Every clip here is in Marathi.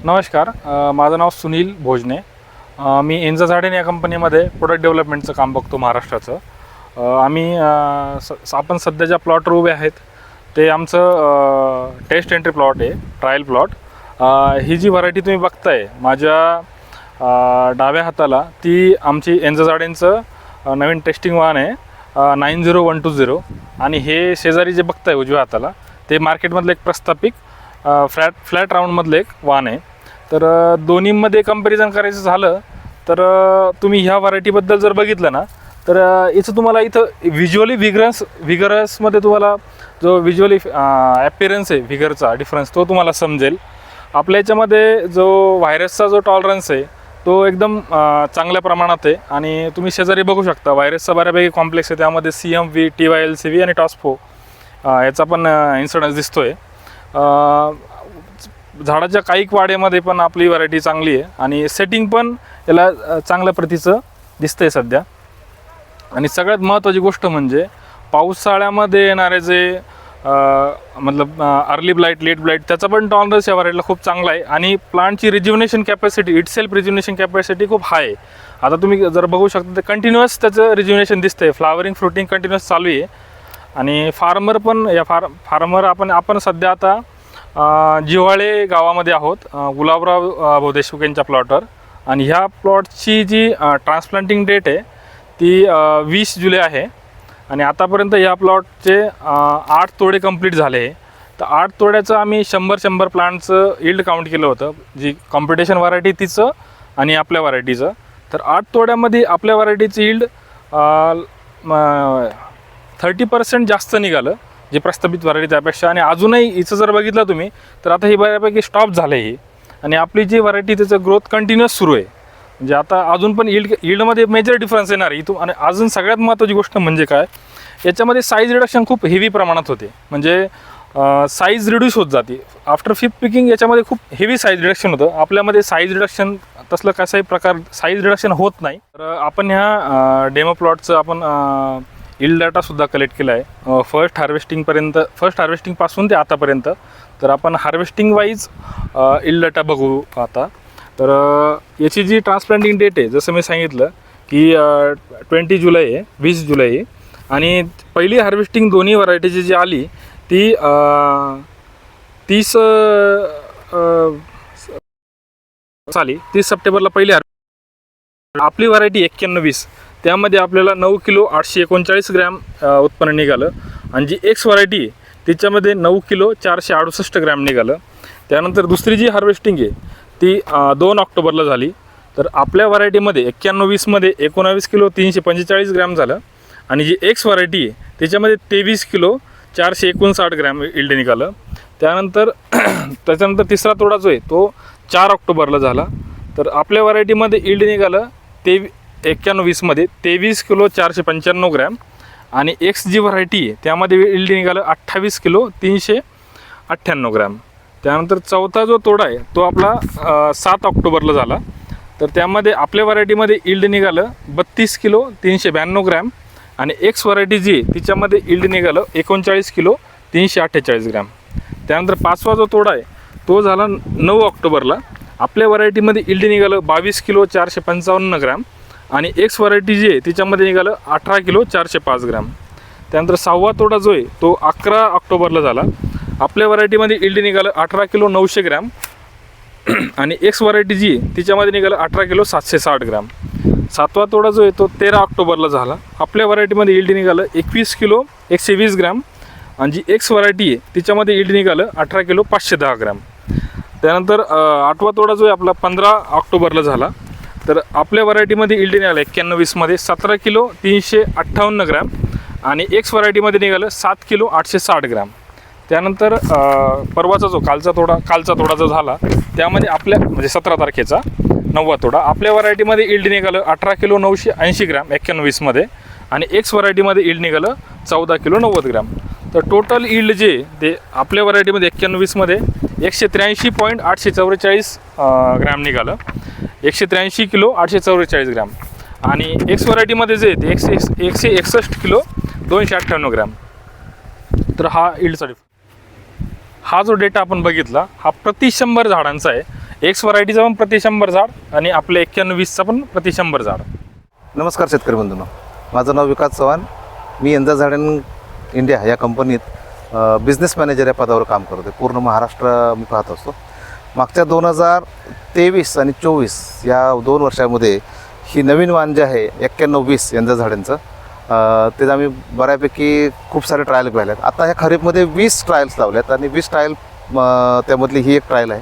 नमस्कार माझं नाव सुनील भोजने. मी एन्झा झाडेन या कंपनीमध्ये प्रोडक्ट डेव्हलपमेंटचं काम बघतो महाराष्ट्राचं. आम्ही स आपण सध्या ज्या प्लॉटवर उभे आहेत ते आमचं टेस्ट एंट्री प्लॉट आहे ट्रायल प्लॉट ही जी व्हरायटी तुम्ही बघताय माझ्या डाव्या हाताला ती आमची एन्झा झाडेंचं नवीन टेस्टिंग वाहन आहे nine zero one two zero आणि हे शेजारी जे बघताय उजव्या हाताला ते मार्केटमधलं एक प्रस्थापिक फ्लॅट फ्लॅट राऊंडमधलं एक वान आहे. तर दोन्हीमध्ये कंपॅरिझन करायचं झालं तर तुम्ही ह्या व्हरायटीबद्दल जर बघितलं ना तर याचं इथं तुम्हाला इथं व्हिज्युअली व्हिगरन्स व्हिगरसमध्ये तुम्हाला जो व्हिज्युअली ॲपिरन्स आहे व्हिगरचा डिफरन्स तो तुम्हाला समजेल. आपल्या याच्यामध्ये जो व्हायरसचा जो टॉलरन्स आहे तो एकदम चांगल्या प्रमाणात आहे. आणि तुम्ही शेजारी बघू शकता व्हायरसचा बऱ्यापैकी कॉम्प्लेक्स आहे. त्यामध्ये C M V T Y L C V आणि टॉस्फो याचा पण इन्सिडन्स दिसतो आहे झाडाच्या काही वाड्यामध्ये पण आपली व्हरायटी चांगली आहे. आणि सेटिंग पण याला चांगल्या प्रतीचं दिसतं आहे सध्या. आणि सगळ्यात महत्त्वाची गोष्ट म्हणजे पावसाळ्यामध्ये येणारे जे मतलब अर्ली ब्लाईट लेट ब्लाईट त्याचा पण टॉलरन्स या व्हरायटीला खूप चांगला आहे. आणि प्लांटची rejuvenation capacity itself rejuvenation capacity खूप हाय आहे. आता तुम्ही जर बघू शकता तर कंटिन्युअस त्याचं रिज्युनेशन दिसतंय. फ्लावरिंग फ्रुटिंग कंटिन्युअस चालू आहे. आणि फार्मर पण या फार फार्मर आपण आपण सध्या आता जिव्हाळे गावामध्ये आहोत गुलाबराव अ, भाऊ देशमुख यांच्या प्लॉटवर आणि ह्या प्लॉटची जी ट्रान्सप्लांटिंग डेट आहे ती वीस जुलै आहे. आणि आतापर्यंत या प्लॉटचे आठ तोडे कंप्लीट झाले. आहे तर आठ तोड्याचं आम्ही शंभर शंभर प्लांटचं इल्ड काउंट केलं होतं. जी कॉम्पिटिशन व्हरायटी तिचं आणि आपल्या व्हरायटीचं तर आठ तोड्यामध्ये आपल्या व्हरायटीचं इल्ड थर्टी पर्सेंट जास्त निघालं जे प्रस्थापित व्हरायटी त्यापेक्षा. आणि अजूनही हिचं जर बघितलं तुम्ही तर आता ही बऱ्यापैकी स्टॉप झालं आहे ही. आणि आपली जी व्हरायटी त्याचं ग्रोथ कंटिन्युअस सुरू आहे. म्हणजे आता अजून पण इल्ड इल्डमध्ये मेजर डिफरन्स येणार आहे. इथून आणि अजून सगळ्यात महत्त्वाची गोष्ट म्हणजे काय? याच्यामध्ये साईज रिडक्शन खूप हेवी प्रमाणात होते. म्हणजे साईज रिड्यूस होत जाते. आफ्टर फिफ्थ पिकिंग याच्यामध्ये खूप हेवी साईज रिडक्शन होतं. आपल्यामध्ये साईज रिडक्शन तसलं कसाही प्रकार साईज रिडक्शन होत नाही. तर आपण ह्या डेमो प्लॉटचं आपण इल डाटासुद्धा कलेक्ट केला आहे. फर्स्ट हार्वेस्टिंगपर्यंत फर्स्ट हार्वेस्टिंगपासून ते आतापर्यंत. तर आपण हार्वेस्टिंग वाईज इल डाटा बघू आता. तर याची जी ट्रान्सप्लांटिंग डेट आहे जसं मी सांगितलं की ट्वेंटी जुलै आहे वीस जुलै आहे. आणि पहिली हार्वेस्टिंग दोन्ही व्हरायटीची जी आली ती तीस साली तीस सप्टेंबरला पहिली हार्वेस्ट आपली व्हरायटी एक्क्याण्णव वीस. त्यामध्ये आपल्याला नऊ किलो आठशे एकोणचाळीस ग्रॅम उत्पन्न निघालं. आणि जी एक्स व्हरायटी आहे तिच्यामध्ये नऊ किलो चारशे अडुसष्ट ग्रॅम निघालं. त्यानंतर दुसरी जी हार्वेस्टिंग आहे ती दोन ऑक्टोबरला झाली. तर आपल्या व्हरायटीमध्ये एक्क्याण्णव वीसमध्ये एकोणावीस किलो तीनशे पंचेचाळीस ग्रॅम झालं. आणि जी एक्स व्हरायटी आहे त्याच्यामध्ये तेवीस किलो चारशे एकोणसाठ ग्रॅम इल्ड निघालं. त्यानंतर त्याच्यानंतर तिसरा तोडा जो आहे तो चार ऑक्टोबरला झाला. तर आपल्या व्हरायटीमध्ये इल्ड निघालं तेवी एक्क्याण्णव वीसमध्ये तेवीस किलो चारशे पंच्याण्णव ग्रॅम आणि एक्स जी व्हरायटी आहे त्यामध्ये इल्ड निघालं अठ्ठावीस किलो तीनशे अठ्ठ्याण्णव ग्रॅम. त्यानंतर चौथा जो तोडा आहे तो आपला सात ऑक्टोबरला झाला. तर त्यामध्ये आपल्या व्हरायटीमध्ये इल्ड निघालं बत्तीस किलो तीनशे ब्याण्णव ग्रॅम आणि एक्स व्हरायटी जी आहे तिच्यामध्ये इल्ड निघालं एकोणचाळीस किलो तीनशे अठ्ठेचाळीस ग्रॅम. त्यानंतर पाचवा जो तोडा आहे तो झाला नऊ ऑक्टोबरला. आपल्या व्हरायटीमध्ये इल्ड निघालं बावीस किलो चारशे पंचावन्न ग्रॅम आणि एक्स व्हरायटी जी आहे तिच्यामध्ये निघालं अठरा किलो चारशे पाच ग्रॅम. त्यानंतर सहावा तोडा जो आहे तो अकरा ऑक्टोबरला झाला. आपल्या व्हरायटीमध्ये इल्ड निघालं अठरा किलो नऊशे ग्रॅम. आणि एक्स व्हरायटी जी आहे तिच्यामध्ये निघालं अठरा किलो सातशे साठ ग्रॅम. सातवा तोडा जो आहे तो तेरा ऑक्टोबरला झाला. आपल्या व्हरायटीमध्ये इल्ड निघालं एकवीस किलो एकशे वीस ग्रॅम. आणि जी एक्स व्हरायटी आहे तिच्यामध्ये इल्ड निघालं अठरा किलो पाचशे दहा ग्रॅम. त्यानंतर आठवा तोडा जो आहे आपला पंधरा ऑक्टोबरला झाला. तर आपल्या व्हरायटीमध्ये इल्डी निघालं एक्क्याण्णव वीसमध्ये सतरा किलो तीनशे अठ्ठावन्न ग्रॅम आणि एक्स व्हरायटीमध्ये निघालं सात किलो आठशे साठ ग्रॅम. त्यानंतर परवाचा जो कालचा तोडा कालचा तोडा जो झाला त्यामध्ये आपल्या म्हणजे सतरा तारखेचा नववा तोडा आपल्या व्हरायटीमध्ये इल्ड निघालं अठरा किलो नऊशे ऐंशी ग्रॅम एक्क्याण्णव वीसमध्ये आणि एक्स व्हरायटीमध्ये इल्ड निघालं चौदा किलो नव्वद ग्रॅम. तर टोटल इल्ड जे ते आपल्या व्हरायटीमध्ये एक्क्याण्णव वीसमध्ये एकशे त्र्याऐंशी पॉईंट आठशे चौवेचाळीस ग्रॅम निघालं. एकशे त्र्याऐंशी किलो आठशे चौवेचाळीस ग्रॅम आणि एक्स व्हरायटीमध्ये जे ते एकशे एकशे एकसष्ट किलो दोनशे अठ्ठ्याण्णव ग्रॅम तर हा इल्डचा हा जो डेटा आपण बघितला हा प्रति शंभर झाडांचा आहे. एक्स व्हरायटीचा पण प्रति शंभर झाड आणि आपल्या एक्क्याण्णव वीसचा पण प्रति शंभर झाड. नमस्कार शेतकरी बंधूंनो. माझं नाव विकास चव्हाण. मी यंदा झाडां इंडिया या कंपनीत बिझनेस मॅनेजर या पदावर काम करतो पूर्ण महाराष्ट्र मी पाहत असतो. मागच्या दोन हजार तेवीस आणि चोवीस या दोन वर्षामध्ये ही नवीन वाण जे आहे एक्क्याण्णव वीस यंदा झाडांचं अ, ते आम्ही बऱ्यापैकी खूप सारे ट्रायल पाहिले आहेत आता ह्या खरीपमध्ये वीस ट्रायल्स लावल्यात आणि वीस ट्रायल त्यामधली ही एक ट्रायल आहे.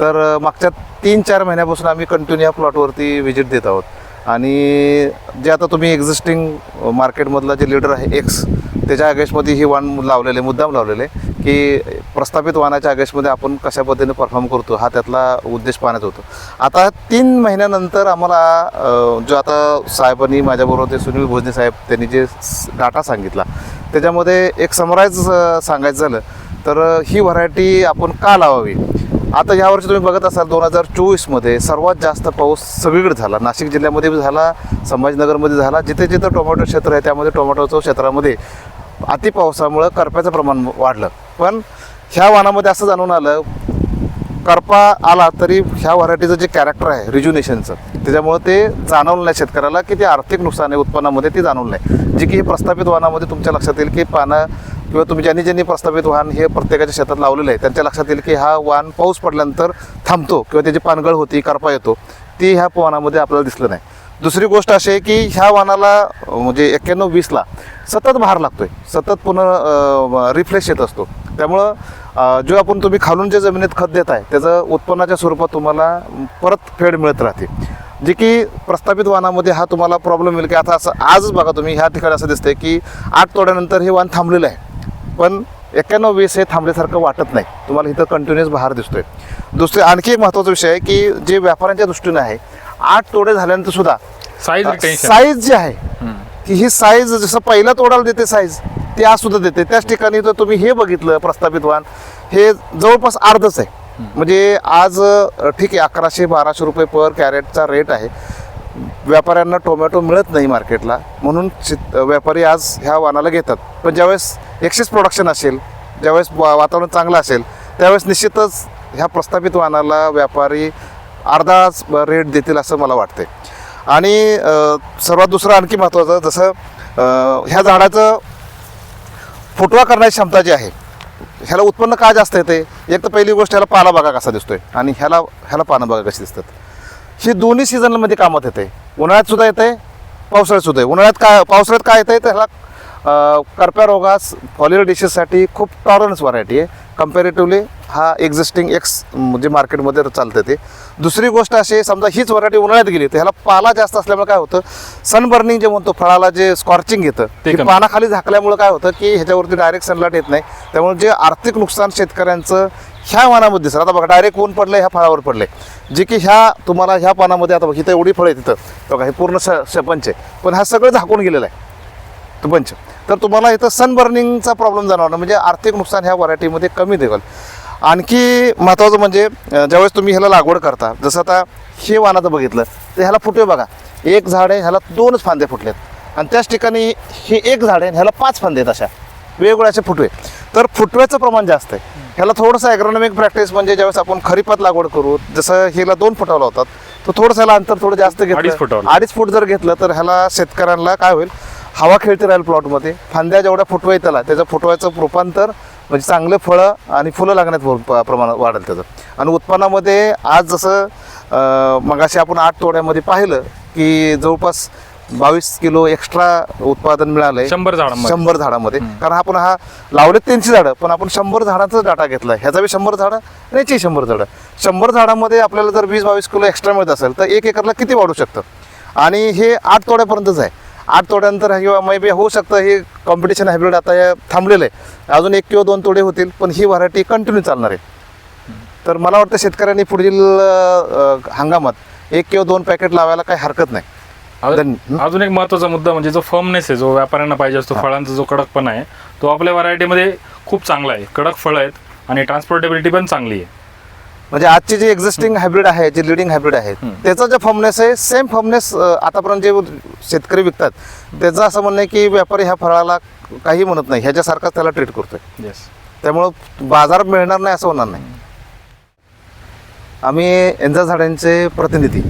तर मागच्या तीन चार महिन्यापासून आम्ही कंटिन्यू या प्लॉटवरती व्हिजिट देत आहोत. आणि जे आता तुम्ही एक्झिस्टिंग मार्केटमधला जे लीडर आहे एक्स त्याच्या अगेन्स्टमध्ये ही वाण लावलेले मुद्दाम लावलेले की प्रस्थापित वाहनाच्या अगेन्स्टमध्ये आपण कशा पद्धतीने परफॉर्म करतो हा त्यातला उद्देश पाहण्यात होतो. आता तीन महिन्यानंतर आम्हाला जो आता साहेबांनी माझ्याबरोबर ते सुनील भोजने साहेब त्यांनी जे डाटा सांगितला त्याच्यामध्ये एक समराईज सांगायचं झालं तर ही व्हरायटी आपण का लावावी? आता यावर्षी तुम्ही बघत असाल दोन हजार चोवीसमध्ये सर्वात जास्त पाऊस सगळीकडे झाला. नाशिक जिल्ह्यामध्ये झाला संभाजीनगरमध्ये झाला जिथे जिथं टोमॅटो क्षेत्र आहे त्यामध्ये टोमॅटोचं क्षेत्रामध्ये अति पावसामुळं करप्याचं प्रमाण वाढलं. पण ह्या वाणामध्ये असं जाणून आलं करपा आला तरी ह्या व्हरायटीचं जे कॅरेक्टर आहे रिज्युनेशनचं त्याच्यामुळं ते जाणवलं नाही शेतकऱ्याला की ते आर्थिक नुकसान आहे उत्पन्नामध्ये ते जाणवलं नाही. जे की हे प्रस्थापित वाहनामध्ये तुमच्या लक्षात येईल की पानं किंवा तुम्ही ज्यांनी ज्यांनी प्रस्थापित वाहन हे प्रत्येकाच्या शेतात लावलेलं आहे त्यांच्या लक्षात येईल की हा वाहन पाऊस पडल्यानंतर थांबतो किंवा त्याची पानगळ होती करपा येतो ती ह्या वाहनामध्ये आपल्याला दिसलं नाही. दुसरी गोष्ट अशी आहे की ह्या वाहनाला म्हणजे एक्क्याण्णव वीसला सतत भार लागतो आहे सतत पुन्हा रिफ्रेश येत असतो. त्यामुळं जो आपण तुम्ही खालून जे जमिनीत खत देत आहे त्याचं उत्पन्नाच्या स्वरूपात तुम्हाला परत फेड मिळत राहते. जे की प्रस्थापित वाहनामध्ये हा तुम्हाला प्रॉब्लेम येईल की आता असं आजच बघा तुम्ही ह्या ठिकाणी असं दिसतंय की आठ तोड्यानंतर हे वाहन थांबलेलं आहे. पण एक्क्याण्णव वीस हे थांबल्यासारखं वाटत नाही. तुम्हाला इथं कंटिन्युअस भार दिसतोय. दुसरे आणखी एक महत्त्वाचा विषय आहे की जे व्यापाऱ्यांच्या दृष्टीने आहे आठ तोडे झाल्यानंतर सुद्धा साईज साईज जी आहे की ही साईज जसं पहिला तोडाला देते साईज ती आज सुद्धा देते. त्याच ठिकाणी जर तुम्ही हे बघितलं प्रस्थापित वाहन हे जवळपास अर्धच आहे. म्हणजे आज ठीक आहे अकराशे बाराशे रुपये पर कॅरेटचा रेट आहे. व्यापाऱ्यांना टोमॅटो मिळत नाही मार्केटला. म्हणून व्यापारी आज ह्या वाहनाला घेतात. पण ज्यावेळेस एक्सेस प्रोडक्शन असेल ज्यावेळेस वातावरण चांगलं असेल त्यावेळेस निश्चितच ह्या प्रस्थापित वाहनाला व्यापारी अर्धाच रेट देतील असं मला वाटते आणि सर्वात दुसरं आणखी महत्त्वाचं जसं ह्या झाडाचं फुटवा करण्याची क्षमता जी आहे ह्याला उत्पन्न का जास्त येते एक तर पहिली गोष्ट ह्याला पाला बघा कसा दिसतोय आणि ह्याला ह्याला पानं बघा कशी दिसतात. ही दोन्ही सीझनमध्ये कामात येते उन्हाळ्यात सुद्धा येते पावसाळ्यात सुद्धा उन्हाळ्यात काय पावसाळ्यात काय येते तर ह्याला करप्या रोगास फॉलिअर डिशेससाठी खूप टॉलरन्स व्हरायटी आहे. कम्पॅरेटिव्हली हा एक्झिस्टिंग एक्स म्हणजे मार्केटमध्ये चालतं ते. दुसरी गोष्ट अशी आहे, समजा हीच व्हरायटी उन्हाळ्यात गेली तर ह्याला पाला जास्त असल्यामुळे काय होतं सनबर्निंग जे म्हणतो फळाला जे स्कॉर्चिंग येतं ते. पानाखाली झाकल्यामुळे काय होतं की ह्याच्यावरती डायरेक्ट सनलाईट येत नाही. त्यामुळे जे आर्थिक नुकसान शेतकऱ्यांचं ह्या वाणामध्ये दिसतं आता बघा डायरेक्ट ऊन पडलं ह्या फळावर पडले जे की ह्या तुम्हाला ह्या पानामध्ये आता बघा इथं एवढी फळं आहे तिथं बघा हे पूर्ण स शपंच आहे. पण हा सगळं झाकून गेलेलं आहे. तो पंच. तर तुम्हाला इथं सनबर्निंगचा प्रॉब्लेम जाणवणार. म्हणजे आर्थिक नुकसान ह्या व्हरायटीमध्ये कमी देईल आणखी महत्त्वाचं म्हणजे ज्यावेळेस तुम्ही ह्याला लागवड करता जसं आता हे वाणाचं बघितलं तर ह्याला फुटवे बघा. एक झाड आहे ह्याला दोनच फांदे फुटलेत. आणि त्याच ठिकाणी हे एक झाड आहे ह्याला पाच फांदे आहेत अशा. वेगवेगळे असे फुटवे. तर फुटव्याचं प्रमाण जास्त आहे. ह्याला थोडंसं ॲग्रोनॉमिक प्रॅक्टिस म्हणजे ज्यावेळेस आपण खरीपात लागवड करू जसं ह्याला दोन फुटावला होतात तर थोडंसं ह्याला अंतर थोडं जास्त घेतलं. अडीच फूट जर घेतलं तर ह्याला शेतकऱ्यांना काय होईल हवा खेळते राहील प्लॉटमध्ये. फांद्या जेवढ्या फुटवा त्याला त्याचं फुटवायचं रूपांतर म्हणजे चांगले फळं आणि फुलं लागण्यात प्रमाण वाढेल त्याचं. आणि उत्पन्नामध्ये आज जसं मगाशी आपण आठ तोड्यामध्ये पाहिलं की जवळपास बावीस किलो एक्स्ट्रा उत्पादन मिळालंय शंभर झाडांमध्ये. शंभर झाडामध्ये. कारण आपण हा लावले तीनशे झाडं पण आपण शंभर झाडांचा डाटा घेतला ह्याचा बी शंभर झाडं आणि याची शंभर झाडं. शंभर झाडामध्ये आपल्याला जर वीस बावीस किलो एक्स्ट्रा मिळत असेल तर एक एकरला किती वाढू शकतं? आणि हे आठ तोड्यापर्यंतच आहे. आठ तोड्यानंतर किंवा मे बी होऊ शकतं. हे कॉम्पिटिशन हायब्रिड आता हे थांबलेलं आहे. अजून एक किंवा दोन तोडे होतील पण ही व्हरायटी कंटिन्यू चालणार आहे. तर मला वाटतं शेतकऱ्यांनी पुढील हंगामात एक किंवा दोन पॅकेट लावायला काही हरकत नाही. अजून? अजून एक महत्त्वाचा मुद्दा म्हणजे जो फर्मनेस आहे जो व्यापाऱ्यांना पाहिजे असतो फळांचा जो कडकपणा आहे तो आपल्या व्हरायटीमध्ये खूप चांगला आहे. कडक फळं आहेत आणि ट्रान्सपोर्टेबिलिटी पण चांगली आहे. म्हणजे आजची जी एक्झिस्टिंग हायब्रिड आहे जे लिडिंग हायब्रिड आहे त्याचा जे फर्मनेस आहे सेम फर्मनेस आतापर्यंत जे शेतकरी विकतात त्याचं असं म्हणणं आहे की व्यापारी ह्या फळाला काही म्हणत नाही ह्याच्यासारखाच त्याला ट्रीट करतोय. येस त्यामुळं बाजार मिळणार नाही असं होणार नाही. आम्ही एंजा झाडांचे प्रतिनिधी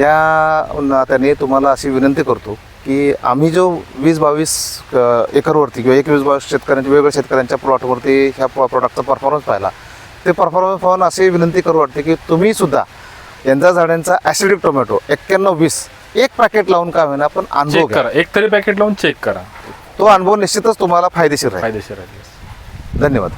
या नात्याने तुम्हाला अशी विनंती करतो की आम्ही जो वीस बावीस एकरवरती किंवा एकवीस बावीस शेतकऱ्यांच्या वेगवेगळ्या शेतकऱ्यांच्या प्लॉटवरती ह्या प्रॉडक्टचा परफॉर्मन्स पाहिला ते परफॉर्मन्स पाहून अशी विनंती करू वाटते की तुम्ही सुद्धा यंदा झाडांचा ॲसिडिक टोमॅटो एक्क्याण्णव वीस एक पॅकेट लावून का होईना पण अनुभव चेक घ्या. करा. एक तरी पॅकेट लावून चेक करा. तो अनुभव निश्चितच तुम्हाला फायदेशीर राहील. फायदेशीर आहे धन्यवाद.